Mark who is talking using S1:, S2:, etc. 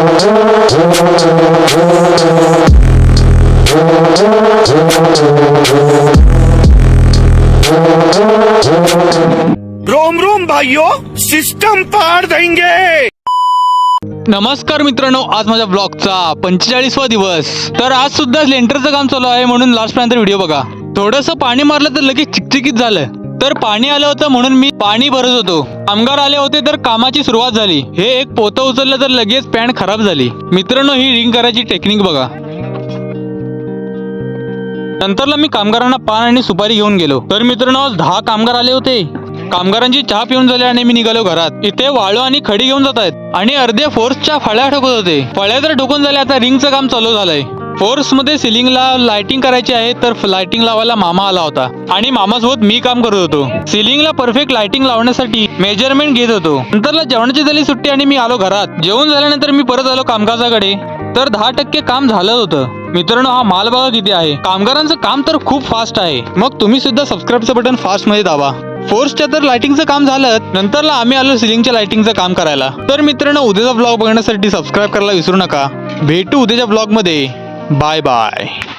S1: Rome Rome भाइयों system पार देंगे।
S2: नमस्कार मित्रांनो आज माझ्या ब्लॉगचा पंचेचाळीसवा दिवस. तर आज सुद्धा लेंटरचं काम चालू आहे म्हणून लास्ट पर्यंत व्हिडिओ बघा. थोडंसं पाणी मारलं तर लगेच चिकचिकीत झालं. तर पाणी आलं होतं म्हणून मी पाणी भरत होतो. कामगार आले होते तर कामाची सुरुवात झाली. हे एक पोतं उचललं तर लगेच पॅन्ट खराब झाली. मित्रांनो ही रिंग करायची टेक्निक बघा. नंतरला मी कामगारांना पान आणि सुपारी घेऊन गेलो. तर मित्रांनो आज दहा कामगार आले होते. कामगारांची चहा पिऊन झाली आणि मी निघालो घरात. इथे वाळू आणि खडी घेऊन जात आहेत आणि अर्धे फोर्सच्या फळ्या ठोकत होते. फळ्या तर ठोकून झाल्या आता रिंगचं काम चालू झालंय. फोर्समध्ये सिलिंगला लाइटिंग करायची आहे तर लाइटिंग लावायला मामा आला होता. आणि मामासोबत मी काम करत होतो. सिलिंगला परफेक्ट लाइटिंग लावण्यासाठी मेजरमेंट घेत होतो. नंतरला जेवणाची झाली सुट्टी आणि मी आलो घरात. जेवण झाल्यानंतर मी परत आलो कामकाजाकडे. तर दहा टक्के काम झालं होतं. मित्रांनो हा माल बघा किती आहे. कामगारांचं काम तर खूप फास्ट आहे. मग तुम्ही सुद्धा सबस्क्राईबचं बटन फास्टमध्ये दाबा. फोर्सच्या तर लाइटिंगचं काम झालं. नंतरला आम्ही आलो सिलिंगच्या लाइटिंगचं काम करायला. तर मित्रांनो उद्याचा ब्लॉग बघण्यासाठी सबस्क्राईब करायला विसरू नका. भेटू उद्याच्या ब्लॉग Bye bye.